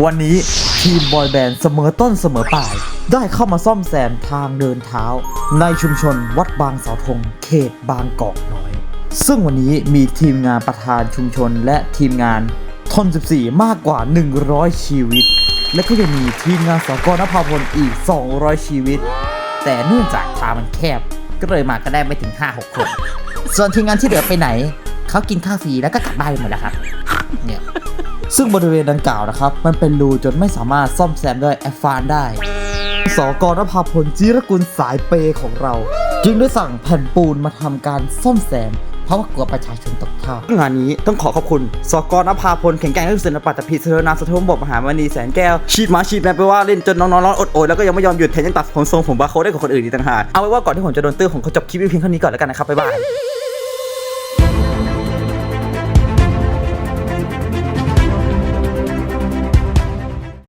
วันนี้ทีมบอยแบนด์เสมอต้นเสมอปลาย ได้เข้ามาซ่อมแซมทางเดินเท้า ในชุมชนวัดบางเสาธงเขตบางกอกน้อย ซึ่งวันนี้มีทีมงานประธานชุมชนและทีมงานทน 14 มากกว่า 100 ชีวิต และก็ยังมีทีมงานสกนภาพลอีก 200 ชีวิต แต่เนื่องจากทางมันแคบ ก็เลยมาก็ได้ไม่ถึง 5-6 คน ส่วนทีมงานที่เหลือไปไหน เขากินข้าวฟรีแล้วก็กลับบ้านหมดแล้วครับเนี่ย ซึ่งบริเวณดังกล่าวนะครับ มันเป็นรูจนไม่สามารถซ่อมแซมด้วยแอฟฟานได้สกนภาพลจิรกุลสายเปย์ของเรา จึงได้สั่งแผ่นปูนมาทำการซ่อมแซมเพราะว่ากลัวประชาชนตกท่องานนี้ต้องขอขอบคุณสกรนภาพลแข็งแกร่งที่สุดในปัตตภีเสถนาสะทมบกมหามณีแสนแก้วชีดหมาชีดแมวไปว่าเล่นจนน้องๆร้องอดโอยแล้วก็ยังไม่ยอมหยุดแถมยังตัดผมทรงผมบาร์โคได้กับคนอื่นอีกต่างหากเอาไว้ว่าก่อนที่ผมจะโดนตื้อผมขอจบคลิปเพียงเท่านี้ก่อนแล้วกันนะครับบ๊ายบาย